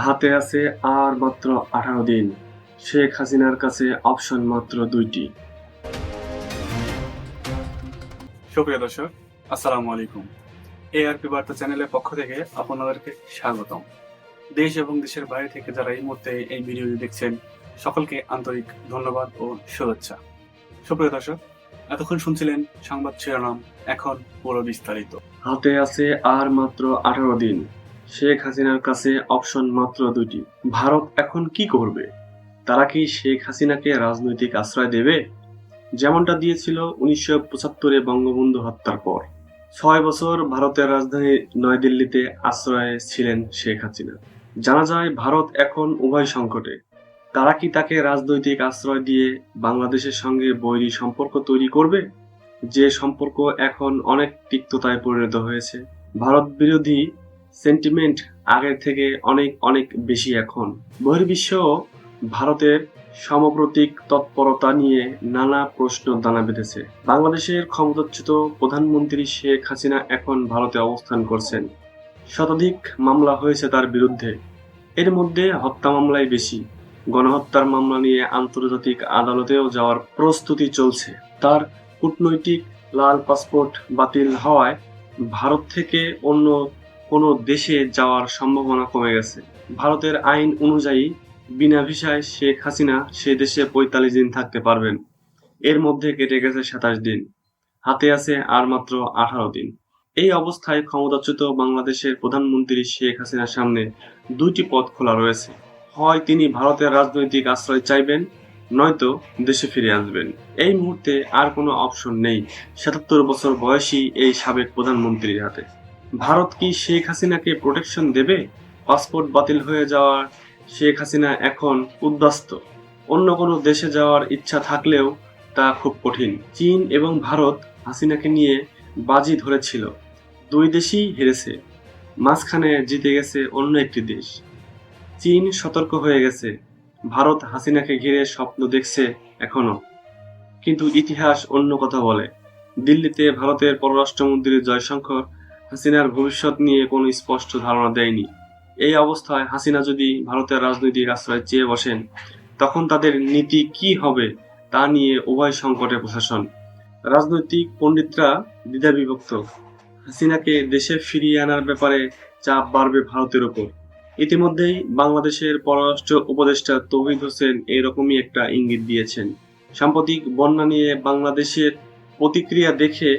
হাতে আছে আর মাত্র আঠারো দিন। শেখ হাসিনার কাছে অপশন মাত্র দুইটি। সুপ্রিয় দর্শক আসসালামু আলাইকুম। এআরপি বার্তা চ্যানেলের পক্ষ থেকে আপনাদেরকে স্বাগতম। দেশ এবং দেশের বাইরে থেকে যারা এই মুহূর্তে এই ভিডিওটি দেখছেন সকলকে আন্তরিক ধন্যবাদ ও শুভেচ্ছা। সুপ্রিয় দর্শক এতক্ষণ শুনছিলেন সংবাদ শিরোনাম এখন পুরো বিস্তারিত। হাতে আছে আর মাত্র আঠারো দিন। শেখ হাসিনার কাছে অপশন মাত্র দুইটি। ভারত এখন কি করবে? তারা কি শেখ হাসিনাকে রাজনৈতিক আশ্রয় দেবে? যেমনটা দিয়েছিল উনিশশো পঁচাত্তরে বঙ্গবন্ধু হত্যার পর। ছয় বছর ভারতের রাজধানী নয়াদিল্লিতে আশ্রয়ে ছিলেন শেখ হাসিনা। জানা যায়, ভারত এখন উভয় সংকটে। তারা কি তাকে রাজনৈতিক আশ্রয় দিয়ে বাংলাদেশের সঙ্গে বৈরী সম্পর্ক তৈরি করবে? যে সম্পর্ক এখন অনেক তিক্ততায় পরিণত হয়েছে। ভারত বিরোধী সেন্টিমেন্ট আগের থেকে অনেক অনেক বেশি এখন। বহির্বিশ্ব ভারতের সমপ্রতিক তৎপরতা নিয়ে নানা প্রশ্ন দানা বেঁধেছে। বাংলাদেশের ক্ষমতাচ্যুত প্রধানমন্ত্রী শেখ হাসিনা এখন ভারতে অবস্থান করছেন। শতাধিক মামলা হয়েছে তার বিরুদ্ধে। এর মধ্যে হত্যা মামলাই বেশি। গণহত্যার মামলা নিয়ে আন্তর্জাতিক আদালতেও যাওয়ার প্রস্তুতি চলছে। তার কূটনৈতিক লাল পাসপোর্ট বাতিল হওয়ায় ভারত থেকে অন্য কোনো দেশে যাওয়ার সম্ভাবনা কমে গেছে। ভারতের আইন অনুযায়ী, বিনা ভিসায় শেখ হাসিনা সে দেশে পঁয়তাল্লিশ দিন থাকতে পারবেন। এর মধ্যে কেটে গেছে সাতাশ দিন। হাতে আছে আর মাত্র আঠারো দিন। এই অবস্থায় ক্ষমতাচ্যুত বাংলাদেশের প্রধানমন্ত্রী শেখ হাসিনার সামনে দুইটি পথ খোলা রয়েছে। হয় তিনি ভারতের রাজনৈতিক আশ্রয় চাইবেন, নয়তো দেশে ফিরে আসবেন। এই মুহূর্তে আর কোনো অপশন নেই। সাতাত্তর বছর বয়সী এই সাবেক প্রধানমন্ত্রীর হাতে। ভারত কি শেখ হাসিনাকে প্রোটেকশন দেবে? পাসপোর্ট বাতিল হয়ে যাওয়ার শেখ হাসিনা এখন উদ্বাস্ত। অন্য কোনো দেশে যাওয়ার ইচ্ছা থাকলেও তা খুব কঠিন। চীন এবং ভারত হাসিনাকে নিয়ে বাজি ধরেছিল। দুই দেশই হেরেছে। মাঝখানে জিতে গেছে অন্য একটি দেশ। চীন সতর্ক হয়ে গেছে। ভারত হাসিনাকে ঘিরে স্বপ্ন দেখছে এখনও কিন্তু ইতিহাস অন্য কথা বলে। দিল্লিতে ভারতের পররাষ্ট্রমন্ত্রী জয়শঙ্কর হাসিনার ভবিষ্যৎ নিয়ে কোনো স্পষ্ট ধারণা দেয়নি। এই অবস্থায় হাসিনা যদি ভারতের রাজনৈতিক আশ্রয় চেয়ে বসেন, তখন তাদের নীতি কি হবে তা নিয়ে উভয় সংকটে প্রশাসন। রাজনৈতিক পণ্ডিতরা দ্বিধা বিভক্ত হাসিনাকে দেশে ফিরিয়ে আনার ব্যাপারে চাপ বাড়বে ভারতের ওপর। ইতিমধ্যেই বাংলাদেশের পররাষ্ট্র উপদেষ্টা তৌহিদ হোসেন এরকমই একটা ইঙ্গিত দিয়েছেন। সাম্প্রতিক বন্যা নিয়ে বাংলাদেশের প্রতিক্রিয়া দেখে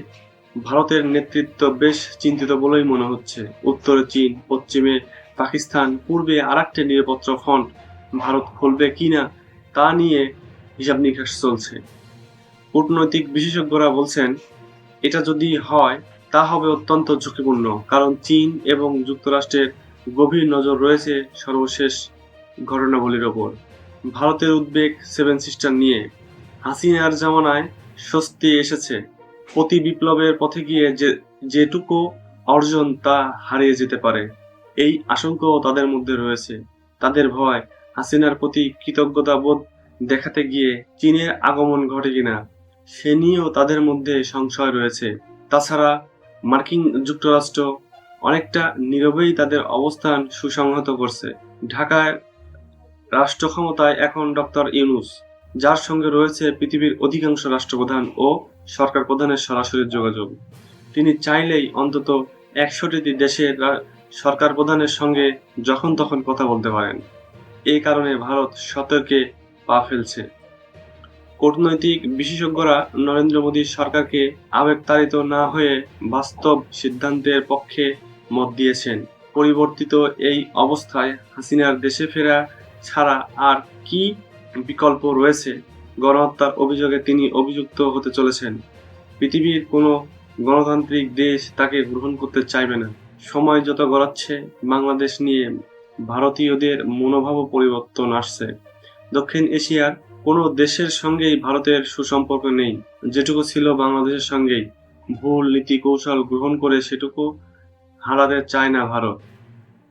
ভারতের নেতৃত্ব বেশ চিন্তিত বলেই মনে হচ্ছে। উত্তরে চীন, পশ্চিমে পাকিস্তান, পূর্বে আরেকটি নিরাপত্তা ফ্রন্ট। ভারত খুলবে কিনা তা নিয়ে হিসাব নিকাশ চলছে। কূটনৈতিক বিশেষজ্ঞরা বলছেন, এটা যদি হয়, তা হবে অত্যন্ত ঝুঁকিপূর্ণ, কারণ চীন এবং যুক্তরাষ্ট্রের গভীর নজর রয়েছে সর্বশেষ ঘটনাবলীর ওপর। ভারতের উদ্বেগ সেভেন সিস্টার নিয়ে হাসিনার জামানায় স্বস্তি এসেছে। প্রতি বিপ্লবের পথে গিয়ে যে, যেটুকু অর্জন তা হারিয়ে যেতে পারে। এই আশঙ্কাও তাদের মধ্যে রয়েছে। তাদের ভয় হাসিনার প্রতি কৃতজ্ঞতা বোধ দেখাতে গিয়ে চীনের আগমন ঘটে কিনা, সে নিয়েও তাদের মধ্যে সংশয় রয়েছে। তাছাড়া মার্কিন যুক্তরাষ্ট্র অনেকটা নীরবেই তাদের অবস্থান সুসংহত করছে। ঢাকায় রাষ্ট্র ক্ষমতায় এখন ডক্টর ইউনুস, যার সঙ্গে রয়েছে পৃথিবীর অধিকাংশ রাষ্ট্রপ্রধান ও সরকার প্রধানের সরাসরি যোগাযোগ। তিনি চাইলেই অন্তত একশোটি দেশের রা- সরকার প্রধানের সঙ্গে যখন তখন কথা বলতে পারেন। এই কারণে ভারত সতর্কে পা ফেলছে। কূটনৈতিক বিশেষজ্ঞরা নরেন্দ্র মোদীর সরকারকে আবেগতাড়িত না হয়ে বাস্তব সিদ্ধান্তের পক্ষে মত দিয়েছেন। পরিবর্তিত এই অবস্থায় হাসিনার দেশে ফেরা ছাড়া আর কি বিকল্প রয়েছে? গণহত্যার অভিযোগে তিনি অভিযুক্ত হতে চলেছেন। পৃথিবীর কোনো গণতান্ত্রিক দেশ তাকে গ্রহণ করতে চাইবে না। সময় যত গড়াচ্ছে, বাংলাদেশ নিয়ে ভারতীয়দের মনোভাবও পরিবর্তন আসছে। দক্ষিণ এশিয়ার কোনো দেশের সঙ্গেই ভারতের সুসম্পর্ক নেই। যেটুকু ছিল বাংলাদেশের সঙ্গেই। ভুল নীতি কৌশল গ্রহণ করে সেটুকু হারাতে চায় না ভারত।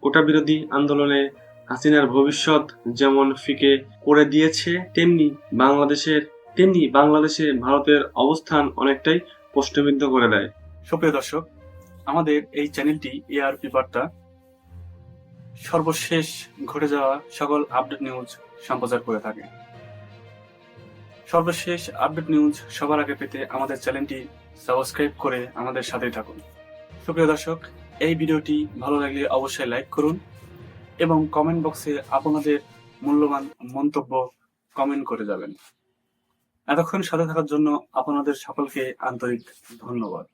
কোটা বিরোধী আন্দোলনে হাসিনার ভবিষ্যৎ যেমন ফিকে করে দিয়েছে, তেমনি বাংলাদেশের, তেমনি বাংলাদেশে ভারতের অবস্থান অনেকটাই প্রশ্নবিদ্ধ করে দেয়। সুপ্রিয় দর্শক, আমাদের এই চ্যানেলটি এআরপি বার্তা সর্বশেষ ঘটে যাওয়া সকল আপডেট নিউজ সম্প্রচার করে থাকে। সর্বশেষ আপডেট নিউজ সবার আগে পেতে আমাদের চ্যানেলটি সাবস্ক্রাইব করে আমাদের সাথেই থাকুন। সুপ্রিয় দর্শক, এই ভিডিওটি ভালো লাগলে অবশ্যই লাইক করুন এবং কমেন্ট বক্সে আপনাদের মূল্যবান মন্তব্য কমেন্ট করে যাবেন। এতক্ষণ সাথে থাকার জন্য আপনাদের সকলকে আন্তরিক ধন্যবাদ।